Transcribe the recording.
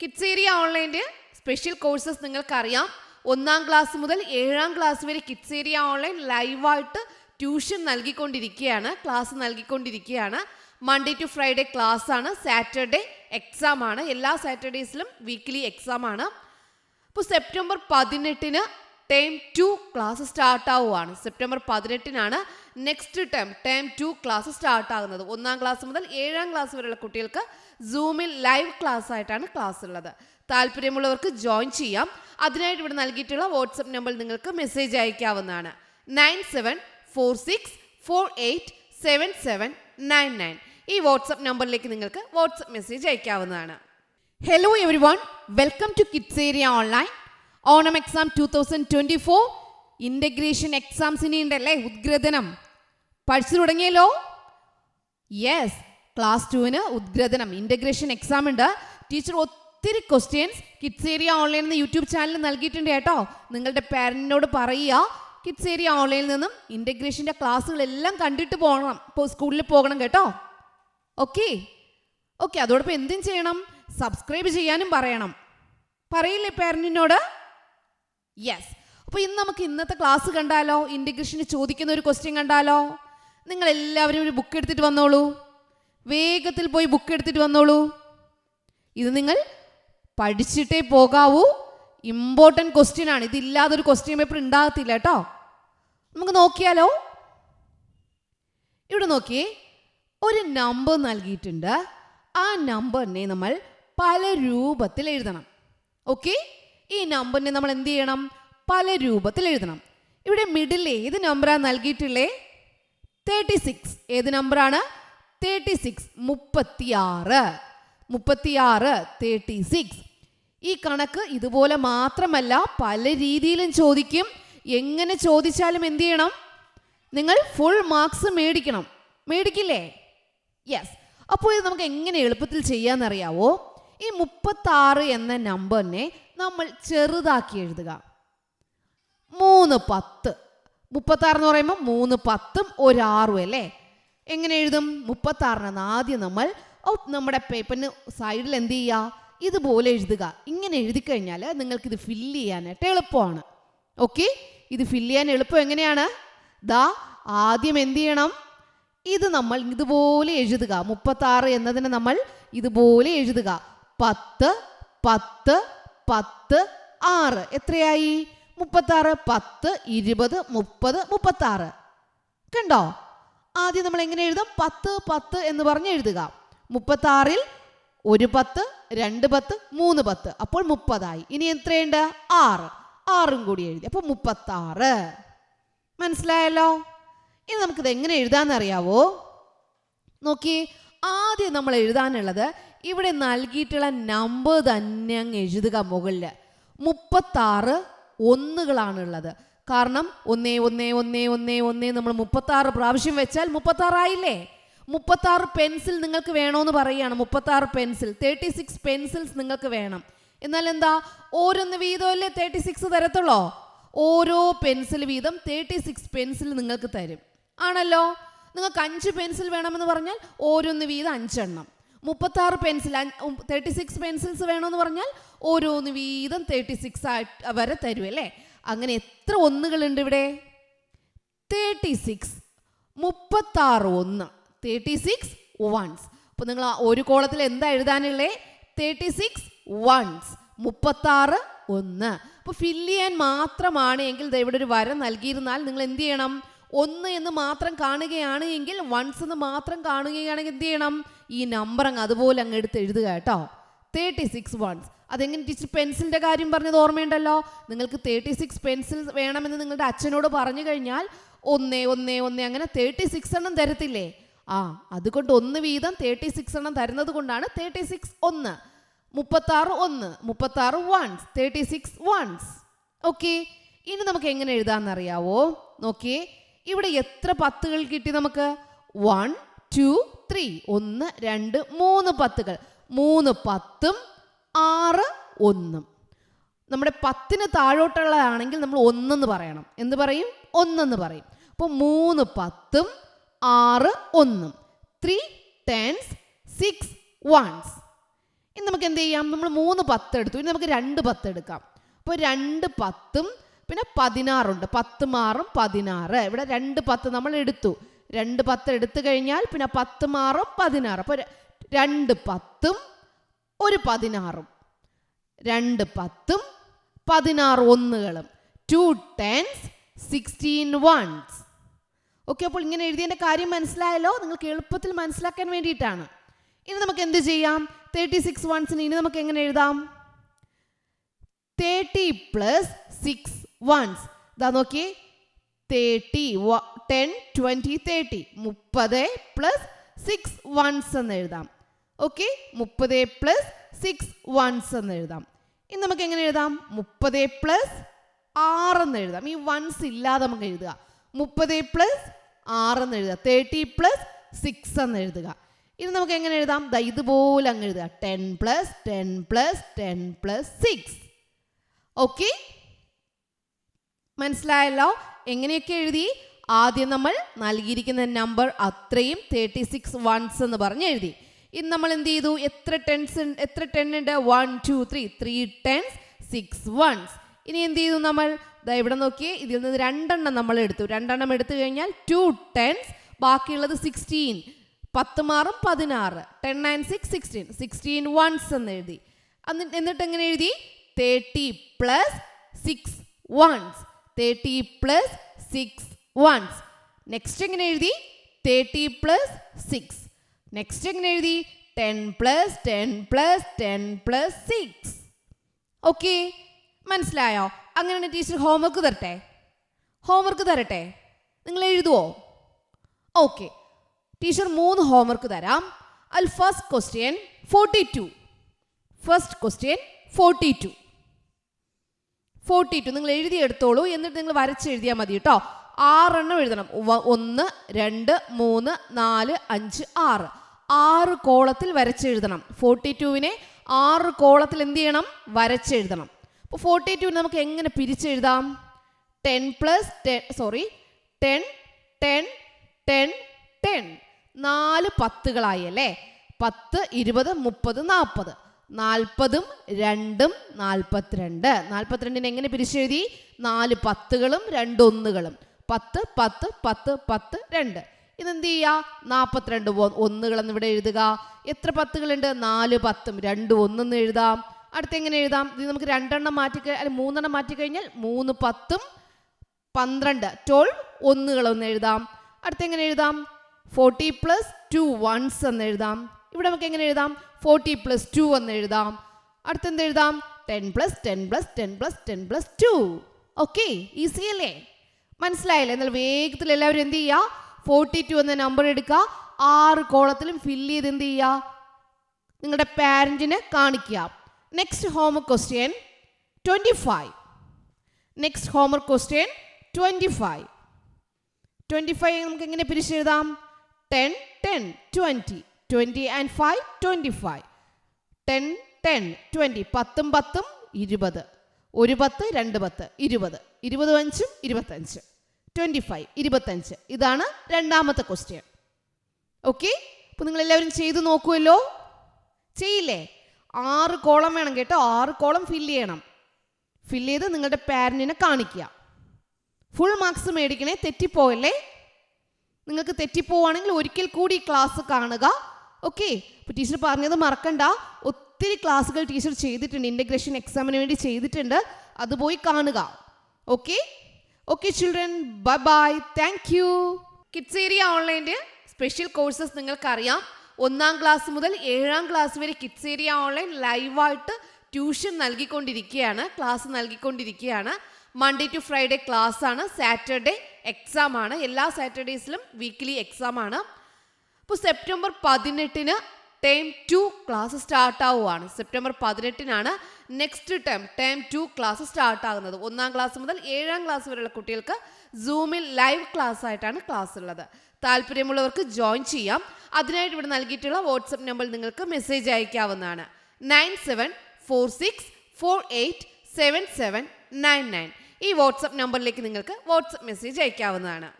Kids area ഓൺലൈന്റെ special courses നിങ്ങൾക്കറിയാം. ഒന്നാം ക്ലാസ് മുതൽ ഏഴാം ക്ലാസ് വരെ കിഡ്സേരിയ ഓൺലൈൻ ലൈവായിട്ട് ട്യൂഷൻ നൽകിക്കൊണ്ടിരിക്കുകയാണ്. ക്ലാസ് നൽകിക്കൊണ്ടിരിക്കുകയാണ്. മൺഡേ ടു ഫ്രൈഡേ ക്ലാസ് ആണ്. സാറ്റർഡേ എക്സാം ആണ്. എല്ലാ സാറ്റർഡേസിലും വീക്ക്ലി എക്സാം ആണ്. അപ്പോൾ സെപ്റ്റംബർ പതിനെട്ടിന് ടേം ടു ക്ലാസ് സ്റ്റാർട്ട് ആവുകയാണ് September പതിനെട്ടിനാണ് next term term two class start ആകുന്നത്. ഒന്നാം ക്ലാസ് മുതൽ ഏഴാം ക്ലാസ് വരെയുള്ള കുട്ടികൾക്ക് സൂമിൽ ലൈവ് ക്ലാസ് ആയിട്ടാണ് ക്ലാസ് ഉള്ളത്. താല്പര്യമുള്ളവർക്ക് ജോയിൻ ചെയ്യാം. അതിനായിട്ട് ഇവിടെ നൽകിയിട്ടുള്ള വാട്സപ്പ് നമ്പറിൽ നിങ്ങൾക്ക് മെസ്സേജ് അയക്കാവുന്നതാണ്. Nine seven four six four eight seven seven nine nine ഈ വാട്സപ്പ് നമ്പറിലേക്ക് നിങ്ങൾക്ക് വാട്സപ്പ് മെസ്സേജ് അയക്കാവുന്നതാണ്. Hello everyone welcome to kids area online Onam exam two thousand twenty four integration എക്സാംസിനി ഉണ്ടല്ലേ ഉദ്ഗ്രഥനം. പഠിച്ചു തുടങ്ങിയല്ലോ? യെസ് ക്ലാസ് ടുവിന് ഉദ്ഗ്രഥനം ഇന്റഗ്രേഷൻ എക്സാം ഉണ്ട്. ടീച്ചർ ഒത്തിരി ക്വസ്റ്റ്യൻസ് കിഡ്സ് ഏരിയ ഓൺലൈൻ എന്ന യൂട്യൂബ് ചാനൽ നൽകിയിട്ടുണ്ട് കേട്ടോ. നിങ്ങളുടെ പാരന്റിനോട് പറയുക കിഡ്സ് ഏരിയ ഓൺലൈനിൽ നിന്നും ഇന്റഗ്രേഷന്റെ ക്ലാസ്സുകളെല്ലാം കണ്ടിട്ട് പോകണം ഇപ്പോൾ സ്കൂളിൽ പോകണം കേട്ടോ. ഓക്കെ ഓക്കെ അതോടൊപ്പം എന്തും ചെയ്യണം. സബ്സ്ക്രൈബ് ചെയ്യാനും പറയണം. പറയില്ലേ പാരന്റിനോട് യെസ് അപ്പോൾ ഇന്ന് നമുക്ക് ഇന്നത്തെ ക്ലാസ് കണ്ടാലോ? ഇന്റഗ്രേഷന് ചോദിക്കുന്ന ഒരു ക്വസ്റ്റ്യൻ കണ്ടാലോ? നിങ്ങൾ എല്ലാവരും ഒരു ബുക്ക് എടുത്തിട്ട് വന്നോളൂ. വേഗത്തിൽ പോയി ബുക്ക് എടുത്തിട്ട് വന്നോളൂ. ഇത് നിങ്ങൾ പഠിച്ചിട്ടേ പോകാവൂ. ഇമ്പോർട്ടന്റ് ക്വസ്റ്റ്യൻ ആണ്. ഇതില്ലാതെ ഒരു ക്വസ്റ്റ്യൻ പേപ്പർ ഉണ്ടാകത്തില്ല കേട്ടോ. നമുക്ക് നോക്കിയാലോ? ഇവിടെ നോക്കിയേ. ഒരു നമ്പർ നൽകിയിട്ടുണ്ട്. ആ നമ്പറിനെ നമ്മൾ പല രൂപത്തിൽ എഴുതണം. ഓക്കെ ഈ നമ്പറിനെ നമ്മൾ എന്ത് ചെയ്യണം? പല രൂപത്തിൽ എഴുതണം. ഇവിടെ മിഡിൽ ഏത് നമ്പറാണ് നൽകിയിട്ടുള്ളത് തേർട്ടി സിക്സ് ഏത് നമ്പറാണ് തേർട്ടി സിക്സ് മുപ്പത്തിയാറ്. മുപ്പത്തിയാറ് തേർട്ടി സിക്സ് ഈ കണക്ക് ഇതുപോലെ മാത്രമല്ല പല രീതിയിലും ചോദിക്കും. എങ്ങനെ ചോദിച്ചാലും എന്ത് ചെയ്യണം? നിങ്ങൾ ഫുൾ മാർക്സ് മേടിക്കണം. മേടിക്കില്ലേ? യെസ് അപ്പോൾ ഇത് നമുക്ക് എങ്ങനെ എളുപ്പത്തിൽ ചെയ്യാമെന്നറിയാവോ ഈ മുപ്പത്താറ് എന്ന നമ്പറിനെ നമ്മൾ ചെറുതാക്കി എഴുതുക. മൂന്ന് പത്ത്. മുപ്പത്താറ് എന്ന് പറയുമ്പോൾ മൂന്ന് പത്തും ഒരാറും അല്ലേ? എങ്ങനെ എഴുതും? മുപ്പത്താറിന് ആദ്യം നമ്മൾ നമ്മുടെ പേപ്പറിന് സൈഡിൽ എന്ത് ചെയ്യുക ഇതുപോലെ എഴുതുക. ഇങ്ങനെ എഴുതി കഴിഞ്ഞാൽ നിങ്ങൾക്കിത് ഫില്ല് ചെയ്യാനായിട്ട് എളുപ്പമാണ്. ഓക്കെ ഇത് ഫില്ല് ചെയ്യാൻ എളുപ്പം എങ്ങനെയാണ്? ദാ ആദ്യം എന്ത് ചെയ്യണം? ഇത് നമ്മൾ ഇതുപോലെ എഴുതുക. മുപ്പത്താറ് എന്നതിനെ നമ്മൾ ഇതുപോലെ എഴുതുക. പത്ത് പത്ത് പത്ത് ആറ്. എത്രയായി? മുപ്പത്താറ് പത്ത് ഇരുപത് മുപ്പത് മുപ്പത്താറ്. കണ്ടോ? ആദ്യം നമ്മൾ എങ്ങനെ എഴുതാം? പത്ത് പത്ത് എന്ന് പറഞ്ഞ് എഴുതുക. മുപ്പത്താറിൽ ഒരു പത്ത് രണ്ട് പത്ത് മൂന്ന് പത്ത്. അപ്പോൾ മുപ്പതായി. ഇനി എത്രയുണ്ട്? ആറ്. ആറും കൂടി എഴുതി. അപ്പോൾ മുപ്പത്താറ്. മനസ്സിലായല്ലോ? ഇനി നമുക്കിത് എങ്ങനെ എഴുതാമെന്നറിയാവോ നോക്കി. ആദ്യം നമ്മൾ എഴുതാനുള്ളത് ഇവിടെ നൽകിയിട്ടുള്ള നമ്പർ തന്നെ അങ്ങ് എഴുതുക മുകളിൽ മുപ്പത്താറ് ഒന്നുകളാണുള്ളത് കാരണം ഒന്നേ ഒന്നേ ഒന്നേ ഒന്നേ ഒന്നേ നമ്മൾ മുപ്പത്താറ് പ്രാവശ്യം വെച്ചാൽ മുപ്പത്താറായില്ലേ? മുപ്പത്താറ് പെൻസിൽ നിങ്ങൾക്ക് വേണമെന്ന് പറയുകയാണ് മുപ്പത്താറ് പെൻസിൽ. തേർട്ടി സിക്സ് പെൻസിൽസ് നിങ്ങൾക്ക് വേണം. എന്നാൽ എന്താ? ഓരോന്ന് വീതമല്ലേ തേർട്ടി സിക്സ് തരത്തുള്ളോ? ഓരോ പെൻസിൽ വീതം തേർട്ടി സിക്സ് പെൻസിൽ നിങ്ങൾക്ക് തരും. ആണല്ലോ? നിങ്ങൾക്ക് അഞ്ച് പെൻസിൽ വേണമെന്ന് പറഞ്ഞാൽ ഓരോന്ന് വീതം അഞ്ചെണ്ണം. മുപ്പത്താറ് പെൻസിൽ തേർട്ടി സിക്സ് പെൻസിൽസ് വേണമെന്ന് പറഞ്ഞാൽ ഓരോന്ന് വീതം തേർട്ടി സിക്സ് ആയിട്ട് വരെ തരും അല്ലേ? അങ്ങനെ എത്ര ഒന്നുകളുണ്ട് ഇവിടെ? തേർട്ടി സിക്സ് മുപ്പത്താറ് ഒന്ന്. തേർട്ടി സിക്സ് വൺസ് അപ്പോൾ നിങ്ങൾ ഒരു കോളത്തിൽ എന്താ എഴുതാനുള്ളേ? തേർട്ടി സിക്സ് വൺസ് മുപ്പത്താറ് ഒന്ന്. അപ്പോൾ ഫില്ല് ചെയ്യാൻ മാത്രമാണ് എങ്കിൽ ഇവിടെ ഒരു വരം നൽകിയിരുന്നാൽ നിങ്ങൾ എന്ത് ചെയ്യണം? ഒന്ന് എന്ന് മാത്രം കാണുകയാണ് എങ്കിൽ വൺസ് എന്ന് മാത്രം കാണുകയാണെങ്കിൽ എന്ത് ചെയ്യണം? ഈ നമ്പർ അങ്ങ് അതുപോലെ അങ്ങ് എടുത്ത് എഴുതുക കേട്ടോ. തേർട്ടി സിക്സ് വൺസ് അതെങ്ങനെ ടീച്ചർ പെൻസിലിന്റെ കാര്യം പറഞ്ഞത് ഓർമ്മയുണ്ടല്ലോ? നിങ്ങൾക്ക് തേർട്ടി സിക്സ് പെൻസിൽ വേണമെന്ന് നിങ്ങളുടെ അച്ഛനോട് പറഞ്ഞു കഴിഞ്ഞാൽ ഒന്നേ ഒന്നേ ഒന്നേ അങ്ങനെ തേർട്ടി സിക്സ് എണ്ണം തരത്തില്ലേ? ആ അതുകൊണ്ട് ഒന്ന് വീതം തേർട്ടി സിക്സ് എണ്ണം തരുന്നത് കൊണ്ടാണ് തേർട്ടി സിക്സ് ഒന്ന് മുപ്പത്താറ് ഒന്ന് മുപ്പത്താറ് ones thirty six ones okay ഇനി നമുക്ക് എങ്ങനെ എഴുതാമെന്നറിയാവോ? നോക്കിയേ ഇവിടെ എത്ര പത്തുകൾ കിട്ടി നമുക്ക്? വൺ ടു ത്രീ ഒന്ന് രണ്ട് മൂന്ന് പത്തുകൾ. മൂന്ന് പത്തും ആറ് ഒന്നും. നമ്മുടെ പത്തിന് താഴോട്ടുള്ളതാണെങ്കിൽ നമ്മൾ ഒന്നെന്ന് പറയണം. എന്ത് പറയും? ഒന്നെന്ന് പറയും. അപ്പോൾ മൂന്ന് പത്തും ആറ് ഒന്നും. ത്രീ ടെൻസ് സിക്സ് വൺസ് ഇനി നമുക്ക് എന്ത് ചെയ്യാം? നമ്മൾ മൂന്ന് പത്ത് എടുത്തു. ഇനി നമുക്ക് രണ്ട് പത്ത് എടുക്കാം. അപ്പോൾ രണ്ട് പത്തും പിന്നെ പതിനാറുണ്ട്. പത്ത് മാറും പതിനാറ്. ഇവിടെ രണ്ട് പത്ത് നമ്മൾ എടുത്തു. രണ്ട് പത്ത് എടുത്തു കഴിഞ്ഞാൽ പിന്നെ പത്ത് മാറും പതിനാറ്. അപ്പോൾ രണ്ട് പത്തും ഒരു പതിനാറും. രണ്ട് പത്തും പതിനാറ് ഒന്നുകളും. Two tens sixteen ones okay അപ്പോൾ ഇങ്ങനെ എഴുതിയതിന്റെ കാര്യം മനസ്സിലായല്ലോ? നിങ്ങൾക്ക് എളുപ്പത്തിൽ മനസ്സിലാക്കാൻ വേണ്ടിയിട്ടാണ്. ഇനി നമുക്ക് എന്ത് ചെയ്യാം? തേർട്ടി സിക്സ് വൺസിന് ഇനി നമുക്ക് എങ്ങനെ എഴുതാം? തേർട്ടി പ്ലസ് സിക്സ് വൺസ് ഇതാ നോക്കി തേർട്ടി ടെൻ ട്വന്റി തേർട്ടി മുപ്പത് പ്ലസ് സിക്സ് വൺസ് എന്ന് എഴുതാം. ഓക്കെ മുപ്പത് പ്ലസ് സിക്സ് വൺസ് എന്ന് എഴുതാം. ഇനി നമുക്ക് എങ്ങനെ എഴുതാം? മുപ്പത് പ്ലസ് എന്ന് എഴുതാം. ഈ വൺസ് ഇല്ലാതെ നമുക്ക് എഴുതുക. മുപ്പത് പ്ലസ് എന്ന് എഴുതുക. തേർട്ടി പ്ലസ് സിക്സ് എന്ന് എഴുതുക. ഇനി നമുക്ക് എങ്ങനെ എഴുതാം? ദാ ഇതുപോലെ അങ്ങ് എഴുതുക. Ten plus ten plus ten plus six okay മനസ്സിലായല്ലോ? എങ്ങനെയൊക്കെ എഴുതി? ആദ്യം നമ്മൾ നൽകിയിരിക്കുന്ന നമ്പർ അത്രയും തേർട്ടി സിക്സ് വൺസ് എന്ന് പറഞ്ഞ് എഴുതി. ഇനി നമ്മൾ എന്ത് ചെയ്തു? എത്ര ടെൻസ് എത്ര ടെൻ ഉണ്ട്? One two three three tens six ones ഇനി എന്ത് ചെയ്തു നമ്മൾ? ദാ ഇവിടെ നോക്കിയേ ഇതിൽ നിന്ന് രണ്ടെണ്ണം നമ്മൾ എടുത്തു. രണ്ടെണ്ണം എടുത്തു കഴിഞ്ഞാൽ ടു ടെൻസ് ബാക്കിയുള്ളത് സിക്സ്റ്റീൻ പത്ത് മാറും പതിനാറ്. Ten nine six sixteen sixteen ones എന്ന് എഴുതി. എന്നിട്ട് എങ്ങനെ എഴുതി? Thirty plus six ones thirty plus six ones next എങ്ങനെ എഴുതി? തേർട്ടി പ്ലസ് സിക്സ് നെക്സ്റ്റ് എങ്ങനെ എഴുതി? Ten plus ten plus ten plus six okay മനസ്സിലായോ? അങ്ങനെ ടീച്ചർ ഹോംവർക്ക് തരട്ടെ? ഹോംവർക്ക് തരട്ടെ? നിങ്ങൾ എഴുതുവോ? ഓക്കെ ടീച്ചർ മൂന്ന് ഹോംവർക്ക് തരാം. അതിൽ first question forty two first question forty two forty two നിങ്ങൾ എഴുതിയെടുത്തോളൂ എന്നിട്ട് നിങ്ങൾ വരച്ചെഴുതിയാൽ മതി കേട്ടോ. ആറെണ്ണം എഴുതണം. ഒന്ന് രണ്ട് മൂന്ന് നാല് അഞ്ച് ആറ്. ആറ് കോളത്തിൽ വരച്ചെഴുതണം. ഫോർട്ടി ടുവിനെ ആറ് കോളത്തിൽ എന്ത് ചെയ്യണം? വരച്ചെഴുതണം. അപ്പോൾ ഫോർട്ടി ടു നമുക്ക് എങ്ങനെ പിരിച്ചെഴുതാം? Ten plus ten sorry ten ten ten ten. നാല് പത്തുകളായി അല്ലേ? പത്ത് ഇരുപത് മുപ്പത് നാൽപ്പത്. നാൽപ്പതും രണ്ടും നാൽപ്പത്തിരണ്ട്. നാൽപ്പത്തിരണ്ടിന് എങ്ങനെ പിരിച്ചെഴുതി? നാല് പത്തുകളും രണ്ടൊന്നുകളും പത്ത് പത്ത് പത്ത് പത്ത് രണ്ട്. ഇതെന്ത് ചെയ്യുക നാൽപ്പത്തിരണ്ട് ഒന്നുകളെന്ന് ഇവിടെ എഴുതുക. എത്ര പത്തുകളുണ്ട്? നാല് പത്തും. രണ്ട് ഒന്നെന്ന് എഴുതാം. അടുത്ത് എങ്ങനെ എഴുതാം? ഇത് നമുക്ക് രണ്ടെണ്ണം മാറ്റി അല്ലെങ്കിൽ മൂന്നെണ്ണം മാറ്റി കഴിഞ്ഞാൽ മൂന്ന് പത്തും പന്ത്രണ്ട്. ട്വൽവ് ഒന്നുകളൊന്ന് എഴുതാം. അടുത്ത് എങ്ങനെ എഴുതാം? ഫോർട്ടി പ്ലസ് ടു വൺസ് എന്ന് എഴുതാം. ഇവിടെ നമുക്ക് എങ്ങനെ എഴുതാം? ഫോർട്ടി പ്ലസ് ടു എന്ന് എഴുതാം. അടുത്ത് എന്ത് എഴുതാം? Ten plus ten plus ten plus ten plus two. Okay easy അല്ലേ? മനസ്സിലായില്ലേ? എന്നാൽ വേഗത്തിൽ എല്ലാവരും എന്ത് ചെയ്യുക? ഫോർട്ടി ടു എന്ന നമ്പർ എടുക്കുക ആറ് കോളത്തിലും ഫില്ല് ചെയ്ത് എന്ത് ചെയ്യുക നിങ്ങളുടെ പാരന്റിനെ കാണിക്കുക next homework question twenty five next homework question twenty five twenty five നമുക്ക് എങ്ങനെ പിരിച്ചെഴുതാം ten ten twenty twenty and five twenty five ten ten twenty പത്തും പത്തും ഇരുപത്. ഒരു പത്ത് രണ്ട് പത്ത്. ഇരുപത്. ഇരുപത് അഞ്ചും ഇരുപത്തഞ്ച്. ട്വന്റി ഫൈവ് ഇരുപത്തഞ്ച്. ഇതാണ് രണ്ടാമത്തെ ക്വസ്റ്റ്യൻ ഓക്കെ അപ്പോൾ നിങ്ങൾ എല്ലാവരും ചെയ്തു നോക്കുമല്ലോ ചെയ്യില്ലേ? ആറ് കോളം വേണം കേട്ടോ. ആറ് കോളം ഫില്ല് ചെയ്യണം. ഫില്ല് ചെയ്ത് നിങ്ങളുടെ പാരന്റിനെ കാണിക്കുക. ഫുൾ മാർക്സ് മേടിക്കണേ തെറ്റിപ്പോയല്ലേ നിങ്ങൾക്ക് തെറ്റിപ്പോവാണെങ്കിൽ ഒരിക്കൽ കൂടി ക്ലാസ് കാണുക. ഓക്കെ അപ്പോൾ ടീച്ചർ പറഞ്ഞത് മറക്കണ്ട. ഒത്തിരി ക്ലാസ്സുകൾ ടീച്ചർ ചെയ്തിട്ടുണ്ട്. ഇന്റഗ്രേഷൻ എക്സാമിന് വേണ്ടി ചെയ്തിട്ടുണ്ട്. അത് പോയി കാണുക. Okay okay children bye bye thank you Kids Area ഓൺലൈന്റെ special courses നിങ്ങൾക്കറിയാം. ഒന്നാം ക്ലാസ് മുതൽ ഏഴാം ക്ലാസ് വരെ കിഡ്സ് ഏരിയ ഓൺലൈൻ ലൈവായിട്ട് ട്യൂഷൻ നൽകിക്കൊണ്ടിരിക്കുകയാണ്. ക്ലാസ് നൽകിക്കൊണ്ടിരിക്കുകയാണ്. മൺഡേ ടു ഫ്രൈഡേ ക്ലാസ് ആണ്. സാറ്റർഡേ എക്സാം ആണ്. എല്ലാ സാറ്റർഡേസിലും വീക്ക്ലി എക്സാം ആണ്. അപ്പോൾ സെപ്റ്റംബർ പതിനെട്ടിന് ടേം ടു ക്ലാസ് സ്റ്റാർട്ട് ആവുകയാണ് September പതിനെട്ടിനാണ് next term term two class start ആകുന്നത്. ഒന്നാം ക്ലാസ് മുതൽ ഏഴാം ക്ലാസ് വരെയുള്ള കുട്ടികൾക്ക് സൂമിൽ ലൈവ് ക്ലാസ് ആയിട്ടാണ് ക്ലാസ് ഉള്ളത്. താല്പര്യമുള്ളവർക്ക് ജോയിൻ ചെയ്യാം. അതിനായിട്ട് ഇവിടെ നൽകിയിട്ടുള്ള വാട്സപ്പ് നമ്പർ നിങ്ങൾക്ക് മെസ്സേജ് അയക്കാവുന്നതാണ്. Nine seven four six four eight seven seven nine nine ഈ വാട്സപ്പ് നമ്പറിലേക്ക് നിങ്ങൾക്ക് വാട്സപ്പ് മെസ്സേജ് അയക്കാവുന്നതാണ്.